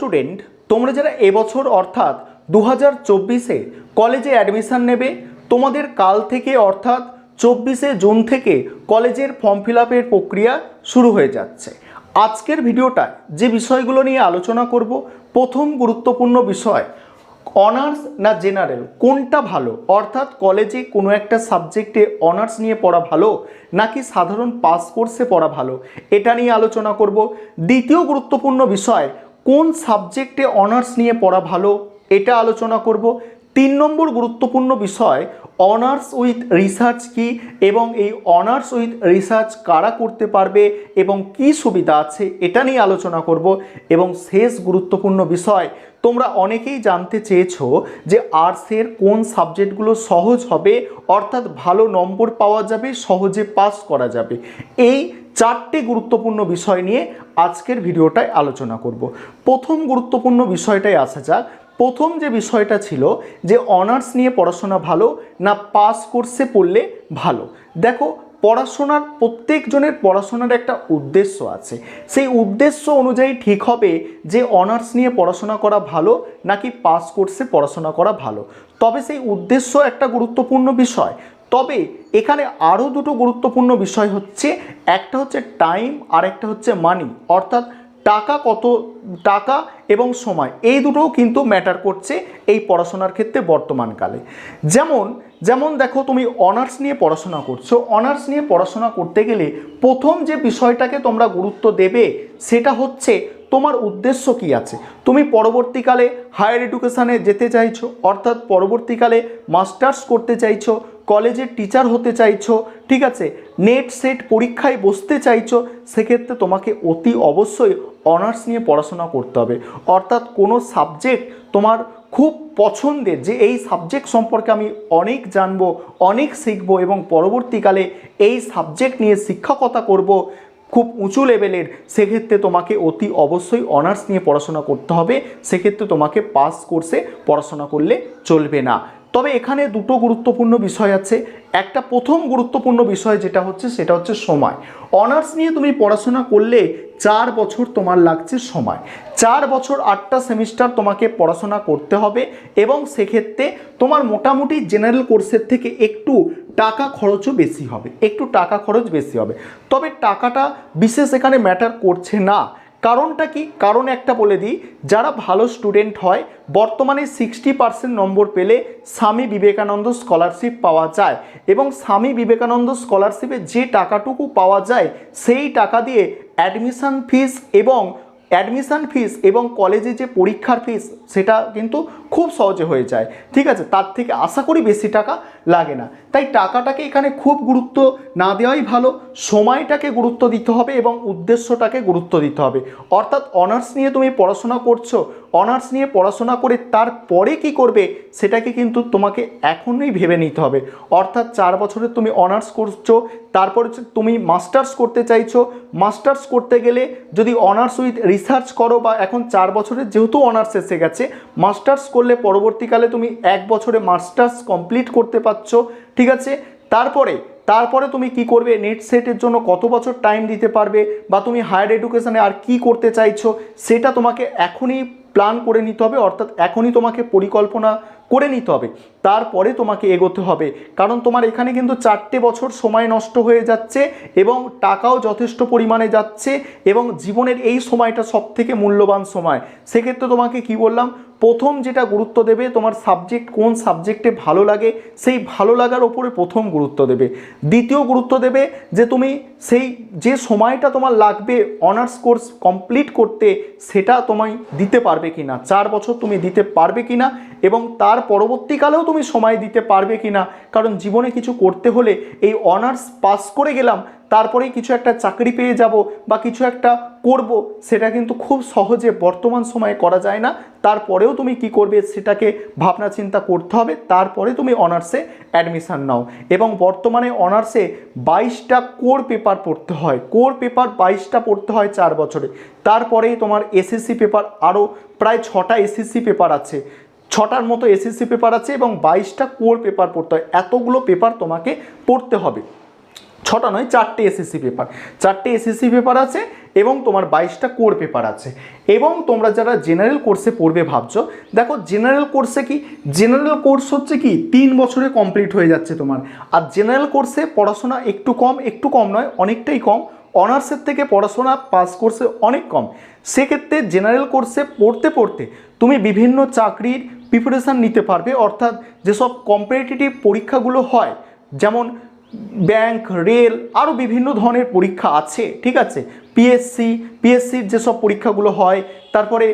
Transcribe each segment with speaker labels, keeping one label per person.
Speaker 1: Student তোমরা যারা এবছর অর্থাৎ দু হাজার চব্বিশে কলেজে অ্যাডমিশান নেবে, তোমাদের কাল থেকে অর্থাৎ চব্বিশে জুন থেকে কলেজের ফর্ম ফিল প্রক্রিয়া শুরু হয়ে যাচ্ছে। আজকের ভিডিওটায় যে বিষয়গুলো নিয়ে আলোচনা করব, প্রথম গুরুত্বপূর্ণ বিষয় অনার্স না জেনারেল কোনটা ভালো? অর্থাৎ কলেজে কোনো একটা সাবজেক্টে অনার্স নিয়ে পড়া ভালো, নাকি সাধারণ পাস কোর্সে পড়া ভালো? এটা নিয়ে আলোচনা করব। দ্বিতীয় গুরুত্বপূর্ণ বিষয় কোন সাবজেক্টে অনার্স নিয়ে পড়া ভালো? এটা আলোচনা করব। তিন নম্বর গুরুত্বপূর্ণ বিষয়, অনার্স উইথ রিসার্চ কি এবং এই অনার্স উইথ রিসার্চ কারা করতে পারবে এবং কি সুবিধা আছে, এটা নিয়ে আলোচনা করব। এবং শেষ গুরুত্বপূর্ণ বিষয় তোমরা অনেকেই জানতে চেয়েছো যে আর্টসের কোন সাবজেক্টগুলো সহজ হবে, অর্থাৎ ভালো নম্বর পাওয়া যাবে, সহজে পাস করা যাবে। এই চারটে গুরুত্বপূর্ণ বিষয় নিয়ে আজকের ভিডিওটায় আলোচনা করব। প্রথম গুরুত্বপূর্ণ বিষয়টাই আসা যাক। প্রথম যে বিষয়টা ছিল যে অনার্স নিয়ে পড়াশোনা ভালো না পাস কোর্সে পড়লে ভালো? দেখো পড়াশোনার, প্রত্যেকজনের পড়াশোনার একটা উদ্দেশ্য আছে। সেই উদ্দেশ্য অনুযায়ী ঠিক হবে যে অনার্স নিয়ে পড়াশোনা করা ভালো নাকি পাস কোর্সে পড়াশোনা করা ভালো। তবে সেই উদ্দেশ্য একটা গুরুত্বপূর্ণ বিষয়। তবে এখানে আরও দুটো গুরুত্বপূর্ণ বিষয় হচ্ছে, একটা হচ্ছে টাইম আর একটা হচ্ছে মানি। অর্থাৎ টাকা কত, টাকা এবং সময়, এই দুটোও কিন্তু ম্যাটার করছে এই পড়াশোনার ক্ষেত্রে বর্তমানকালে। যেমন যেমন দেখো তুমি অনার্স নিয়ে পড়াশোনা করছ অনার্স নিয়ে পড়াশোনা করতে গেলে প্রথম যে বিষয়টাকে তোমরা গুরুত্ব দেবে সেটা হচ্ছে তোমার উদ্দেশ্য কি আছে। তুমি পরবর্তীকালে হায়ার এডুকেশানে যেতে চাইছো, অর্থাৎ পরবর্তীকালে মাস্টার্স করতে চাইছো কলেজের টিচার হতে চাইছো, ঠিক আছে? নেট সেট পরীক্ষায় বসতে চাইছো, সেক্ষেত্রে তোমাকে অতি অবশ্যই অনার্স নিয়ে পড়াশোনা করতে হবে। অর্থাৎ কোনো সাবজেক্ট তোমার খুব পছন্দের, যে এই সাবজেক্ট সম্পর্কে আমি অনেক জানব, অনেক শিখব এবং পরবর্তীকালে এই সাবজেক্ট নিয়ে শিক্ষকতা করব খুব উঁচু লেভেলের সেক্ষেত্রে তোমাকে অতি অবশ্যই অনার্স নিয়ে পড়াশোনা করতে হবে। সেক্ষেত্রে তোমাকে পাস কোর্সে পড়াশোনা করলে চলবে না। তবে এখানে দুটো গুরুত্বপূর্ণ বিষয় আছে। একটা প্রথম গুরুত্বপূর্ণ বিষয় যেটা হচ্ছে, সেটা হচ্ছে সময়। অনার্স নিয়ে তুমি পড়াশোনা করলে চার বছর তোমার লাগছে সময়। চার বছর আটটা সেমিস্টার তোমাকে পড়াশোনা করতে হবে এবং সেক্ষেত্রে তোমার মোটামুটি জেনারেল কোর্সের থেকে একটু টাকা খরচও বেশি হবে। একটু টাকা খরচ বেশি হবে। তবে টাকাটা বিশেষ এখানে ম্যাটার করছে না। কারণটা কি? কারণ একটা বলে দিই, যারা ভালো স্টুডেন্ট হয়, বর্তমানে সিক্সটি পার্সেন্ট নম্বর পেলে স্বামী বিবেকানন্দ স্কলারশিপ পাওয়া যায় এবং স্বামী বিবেকানন্দ স্কলারশিপে যে টাকাটুকু পাওয়া যায়, সেই টাকা দিয়ে অ্যাডমিশান ফিস এবং অ্যাডমিশন ফিস এবং কলেজে যে পরীক্ষার ফিস, সেটা কিন্তু খুব সহজে হয়ে যায়। ঠিক আছে? তার থেকে আশা করি বেশি টাকা লাগে না। তাই টাকাটাকে এখানে খুব গুরুত্ব না দেওয়াই ভালো। সময়টাকে গুরুত্ব দিতে হবে এবং উদ্দেশ্যটাকে গুরুত্ব দিতে হবে। অর্থাৎ অনার্স নিয়ে তুমি পড়াশোনা করছ অনার্স নিয়ে পড়াশোনা করে তারপরে কি করবে, সেটাকে কিন্তু তোমাকে এখনই ভেবে নিতে হবে। অর্থাৎ চার বছরের তুমি অনার্স করছ, তারপরে তুমি মাস্টার্স করতে চাইছো। মাস্টার্স করতে গেলে যদি অনার্স উইথ রিসার্চ করো বা এখন চার বছরে যেহেতু অনার্স এসে গেছে, মাস্টার্স করলে পরবর্তীকালে তুমি এক বছরে মাস্টার্স কমপ্লিট করতে পারছ, ঠিক আছে? তারপরে তারপরে তুমি কি করবে, নেট সেটের জন্য কত বছর টাইম দিতে পারবে বা তুমি হায়ার এডুকেশানে আর কি করতে চাইছো, সেটা তোমাকে এখনই প্ল্যান করে নিতে হবে, অর্থাৎ এখনই তোমাকে পরিকল্পনা করে নিতে হবে। তারপরে তোমাকে এগোতে হবে। কারণ তোমার এখানে কিন্তু চারটে বছর সময় নষ্ট হয়ে যাচ্ছে এবং টাকাও যথেষ্ট পরিমাণে যাচ্ছে এবং জীবনের এই সময়টা সবথেকে মূল্যবান সময়। সেক্ষেত্রে তোমাকে কি বললাম? প্রথম যেটা গুরুত্ব দেবে তোমার সাবজেক্ট কোন সাবজেক্টে ভালো লাগে, সেই ভালো লাগার ওপরে প্রথম গুরুত্ব দেবে। দ্বিতীয় গুরুত্ব দেবে যে তুমি সেই যে সময়টা তোমার লাগবে অনার্স কোর্স কমপ্লিট করতে, সেটা তোমায় দিতে পারবে কি না চার বছর তুমি দিতে পারবে কি না এবং তার পরবর্তীকালেও তুমি সময় দিতে পারবে কি না কারণ জীবনে কিছু করতে হলে এই অনার্স পাস করে গেলাম তারপরেই কিছু একটা চাকরি পেয়ে যাব বা কিছু একটা করব, সেটা কিন্তু খুব সহজে বর্তমান সময়ে করা যায় না। তারপরেও তুমি কি করবে সেটাকে ভাবনা চিন্তা করতে হবে। তারপরে তুমি অনার্সে অ্যাডমিশান নাও। এবং বর্তমানে অনার্সে বাইশটা কোর পেপার পড়তে হয়। কোর পেপার বাইশটা পড়তে হয় চার বছরে। তারপরেই তোমার এসএসসি পেপার আরও প্রায় ছটা এসএসসি পেপার আছে। ছটার মতো এসএসসি পেপার আছে এবং বাইশটা কোর পেপার পড়তে হয়। এতগুলো পেপার তোমাকে পড়তে হবে। ছটা নয়, চারটে এসএসসি পেপার চারটে এসএসসি পেপার আছে এবং তোমার বাইশটা কোর পেপার আছে। এবং তোমরা যারা জেনারেল কোর্সে পড়বে ভাবছ, দেখো জেনারেল কোর্সে কি? জেনারেল কোর্স হচ্ছে কি? তিন বছরে কমপ্লিট হয়ে যাচ্ছে তোমার। আর জেনারেল কোর্সে পড়াশোনা একটু কম একটু কম নয়, অনেকটাই কম। অনার্সের থেকে পড়াশোনা পাস কোর্সে অনেক কম। সেক্ষেত্রে জেনারেল কোর্সে পড়তে পড়তে তুমি বিভিন্ন চাকরির প্রিপারেশান নিতে পারবে। অর্থাৎ যেসব কম্পিটিটিভ পরীক্ষাগুলো হয়, যেমন ব্যাংক, রেল আরও বিভিন্ন ধরনের পরীক্ষা আছে, ঠিক আছে? পিএসসি পিএসসির যেসব পরীক্ষাগুলো হয়, তারপরে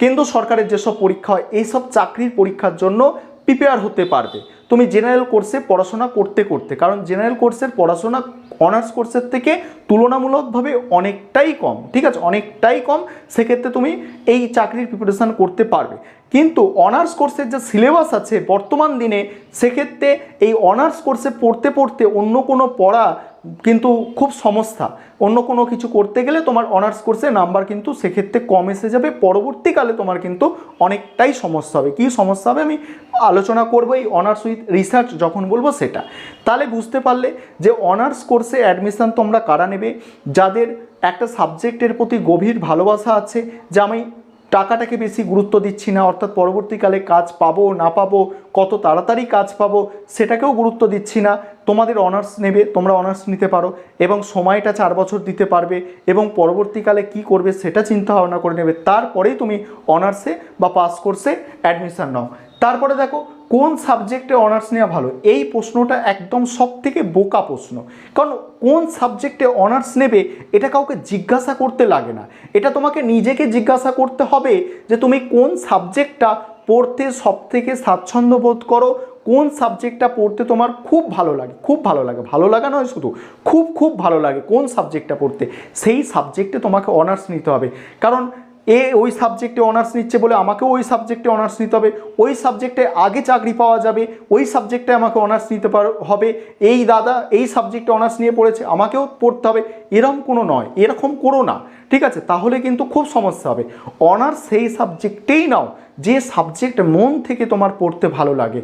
Speaker 1: কেন্দ্র সরকারের যেসব পরীক্ষা হয়, এইসব চাকরির পরীক্ষার জন্য প্রিপেয়ার হতে পারবে। তুমি জেনারেল কোর্সে পড়াশোনা করতে করতে, কারণ জেনারেল কোর্সের পড়াশোনা অনার্স কোর্সের থেকে তুলনামূলকভাবে অনেকটাই কম, ঠিক আছে? অনেকটাই কম, সেক্ষেত্রে তুমি এই চাকরির প্রিপারেশান করতে পারবে। কিন্তু অনার্স কোর্সের যে সিলেবাস আছে বর্তমান দিনে, সেক্ষেত্রে এই অনার্স কোর্সে পড়তে পড়তে অন্য কোনো পড়া কিন্তু খুব সমস্যা। অন্য কোনো কিছু করতে গেলে তোমার অনার্স কোর্সে নাম্বার কিন্তু সেক্ষেত্রে কম এসে যাবে, পরবর্তীকালে তোমার কিন্তু অনেকটাই সমস্যা হবে। কী সমস্যা হবে? আমি আলোচনা করব এই অনার্স উইথ রিসার্চ যখন বলব সেটা। তাহলে বুঝতে পারলে যে অনার্স কোর্সে অ্যাডমিশান তোমরা কারা নেবে, যাদের একটা সাবজেক্টের প্রতি গভীর ভালোবাসা আছে, যে আমি টাকাটাকে বেশি গুরুত্ব দিচ্ছি না, অর্থাৎ পরবর্তীকালে কাজ পাবো, না পাবো, কত তাড়াতাড়ি কাজ পাবো, সেটাকেও গুরুত্ব দিচ্ছি না, তোমাদের অনার্স নেবে, তোমরা অনার্স নিতে পারো, এবং সময়টা চার বছর দিতে পারবে, এবং পরবর্তীকালে কি করবে সেটা চিন্তা ভাবনা করে নেবে, তারপরেই তুমি অনার্সে বা পাস কোর্সে অ্যাডমিশান নাও। তারপরে দেখো কোন সাবজেক্টে অনার্স নেওয়া ভালো? এই প্রশ্নটা একদম সব থেকে বোকা প্রশ্ন। কারণ কোন সাবজেক্টে অনার্স নেবে, এটা কাউকে জিজ্ঞাসা করতে লাগে না। এটা তোমাকে নিজেকে জিজ্ঞাসা করতে হবে যে তুমি কোন সাবজেক্টটা পড়তে সব থেকে স্বাচ্ছন্দ্য বোধ করো? কোন সাবজেক্টটা পড়তে তোমার খুব ভালো লাগে? খুব ভালো লাগে। ভালো লাগা নয় শুধু, খুব খুব ভালো লাগে কোন সাবজেক্টটা পড়তে। সেই সাবজেক্টে তোমাকে অনার্স নিতে হবে। কারণ এ ওই সাবজেক্টে অনার্স নিচ্ছে বলে আমাকেও ওই সাবজেক্টে অনার্স নিতে হবে। ওই সাবজেক্টে আগে চাকরি পাওয়া যাবে, ওই সাবজেক্টে আমাকে অনার্স নিতে পার, হবে। এই দাদা এই সাবজেক্টে অনার্স নিয়ে পড়েছে, আমাকেও পড়তে হবে। এরম কোনো নয়, এরকম করো না, ঠিক আছে? তাহলে কিন্তু খুব সমস্যা হবে। অনার্স সেই সাবজেক্টেই নাও যে সাবজেক্ট মন থেকে তোমার পড়তে ভালো লাগে।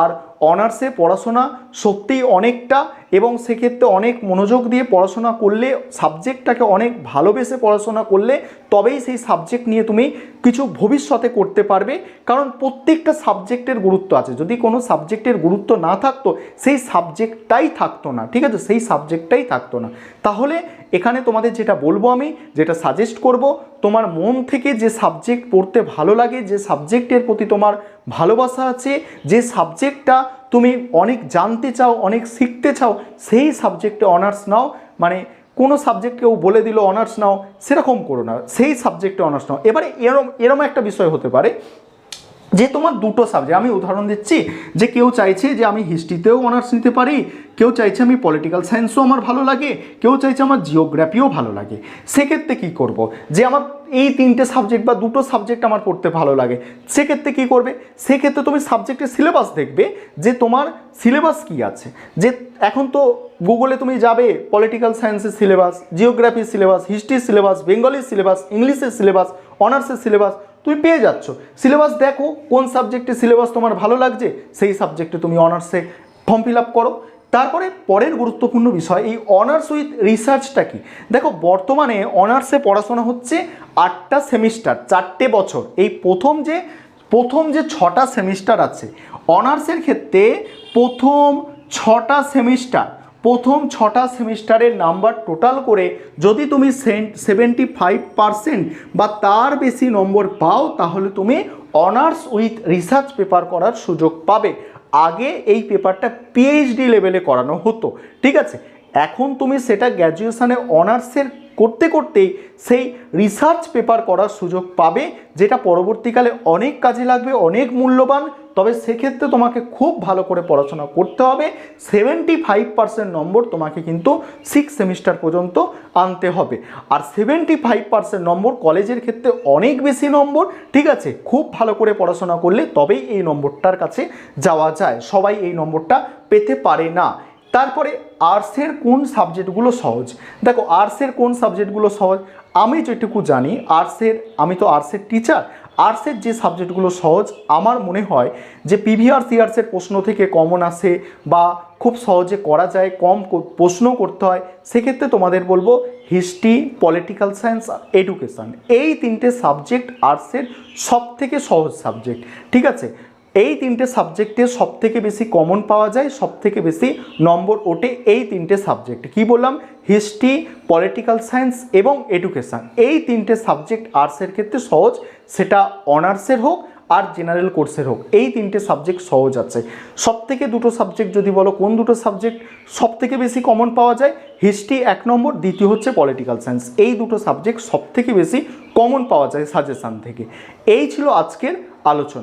Speaker 1: আর অনার্সে পড়াশোনা সত্যিই অনেকটা এবং সেক্ষেত্রে অনেক মনোযোগ দিয়ে পড়াশোনা করলে, সাবজেক্টটাকে অনেক ভালোবেসে পড়াশোনা করলে তবেই সেই সাবজেক্ট নিয়ে তুমি কিছু ভবিষ্যতে করতে পারবে। কারণ প্রত্যেকটা সাবজেক্টের গুরুত্ব আছে। যদি কোনো সাবজেক্টের গুরুত্ব না থাকতো, সেই সাবজেক্টটাই থাকতো না। ঠিক আছে? সেই সাবজেক্টটাই থাকতো না। তাহলে এখানে তোমাদের যেটা বলব আমি, যেটা সাজেস্ট করব, তোমার মন থেকে যে সাবজেক্ট পড়তে ভালো লাগে, যে সাবজেক্টের প্রতি তোমার ভালোবাসা আছে, যে সাবজেক্টটা তুমি অনেক জানতে চাও, অনেক শিখতে চাও, সেই সাবজেক্টে অনার্স নাও। মানে কোনো সাবজেক্ট কেউ বলে দিল অনার্স নাও, সেরকম করো না। সেই সাবজেক্টে অনার্স নাও। এবারে এরম এরম একটা বিষয় হতে পারে যে তোমার দুটো সাবজেক্ট আমি উদাহরণ দিচ্ছি, যে কেউ চাইছে যে আমি হিস্ট্রিতেও অনার্স নিতে পারি, কেউ চাইছে আমি পলিটিক্যাল সায়েন্সও আমার ভালো লাগে, কেউ চাইছে আমার জিওগ্রাফিও ভালো লাগে। সেক্ষেত্রে কি করব? যে আমার এই তিনটে সাবজেক্ট বা দুটো সাবজেক্ট আমার পড়তে ভালো লাগে, সেক্ষেত্রে কি করবে? সেক্ষেত্রে তুমি সাবজেক্টের সিলেবাস দেখবে, যে তোমার সিলেবাস কি আছে। যে এখন তো গুগলে তুমি যাবে পলিটিক্যাল সায়েন্সের সিলেবাস জিওগ্রাফির সিলেবাস হিস্ট্রির সিলেবাস বেঙ্গলির সিলেবাস ইংলিশের সিলেবাস অনার্সের সিলেবাস তুমি পেয়ে যাচ্ছ। সিলেবাস দেখো, কোন সাবজেক্টে সিলেবাস তোমার ভালো লাগছে, সেই সাবজেক্টে তুমি অনার্সে ফর্ম ফিল আপ করো। তারপরে পরের গুরুত্বপূর্ণ বিষয়, এই অনার্স উইথ রিসার্চটা কি? দেখো, বর্তমানে অনার্সে পড়াশোনা হচ্ছে আটটা সেমিস্টার চারটে বছর। এই প্রথম যে প্রথম যে ছটা সেমিস্টার আছে অনার্সের ক্ষেত্রে প্রথম ছটা সেমিস্টার প্রথম ছটা সেমিস্টারের নাম্বার টোটাল করে যদি তুমি সেভেন্টি ফাইভ পারসেন্ট বা তার বেশি নম্বর পাও, তাহলে তুমি অনার্স উইথ রিসার্চ পেপার করার সুযোগ পাবে। আগে এই পেপারটা পিএইচডি লেভেলে করানো হতো, ঠিক আছে? এখন তুমি সেটা গ্র্যাজুয়েশানে অনার্সের করতে করতেই সেই রিসার্চ পেপার করার সুযোগ পাবে, যেটা পরবর্তীকালে অনেক কাজে লাগবে, অনেক মূল্যবান। তবে সেক্ষেত্রে তোমাকে খুব ভালো করে পড়াশোনা করতে হবে। সেভেন্টি ফাইভ পার্সেন্ট নম্বর তোমাকে কিন্তু সিক্স সেমিস্টার পর্যন্ত আনতে হবে। আর সেভেন্টি ফাইভ পার্সেন্ট নম্বর কলেজের ক্ষেত্রে অনেক বেশি নম্বর, ঠিক আছে? খুব ভালো করে পড়াশোনা করলে তবেই এই নম্বরটার কাছে যাওয়া যায়। সবাই এই নম্বরটা পেতে পারে না। তারপরে আর্টসের কোন সাবজেক্টগুলো সহজ? দেখো, আর্টসের কোন সাবজেক্টগুলো সহজ? আমি যেটুকু জানি, আর্টসের, আমি তো আর্টসের টিচার আর্টসের যে সাবজেক্টগুলো সহজ, আমার মনে হয় যে পিভিআর সিআরসের প্রশ্ন থেকে কমন আসে বা খুব সহজে করা যায়, কম প্রশ্ন করতে হয়, সেক্ষেত্রে তোমাদের বলব হিস্ট্রি পলিটিক্যাল সায়েন্স আর এডুকেশান এই তিনটে সাবজেক্ট আর্টসের সব থেকে সহজ সাবজেক্ট ঠিক আছে? এই তিনটে সাবজেক্টে সব থেকে বেশি কমন পাওয়া যায় সব থেকে বেশি নম্বর ওঠে এই তিনটে সাবজেক্ট কি বললাম? হিস্ট্রি পলিটিক্যাল সায়েন্স এবং এডুকেশান এই তিনটে সাবজেক্ট আর্টসের ক্ষেত্রে সহজ, সেটা অনার্সের হোক আর জেনারেল কোর্সের হোক। এই তিনটে সাবজেক্ট সহজ আছে। সব থেকে দুটো সাবজেক্ট যদি বলো, কোন দুটো সাবজেক্ট সব থেকে বেশি কমন পাওয়া যায়? হিস্ট্রি এক নম্বর, দ্বিতীয় হচ্ছে পলিটিক্যাল সায়েন্স এই দুটো সাবজেক্ট সব থেকে বেশি কমন পাওয়া যায় সাজেশান থেকে। এই ছিল আজকের আলোচনা।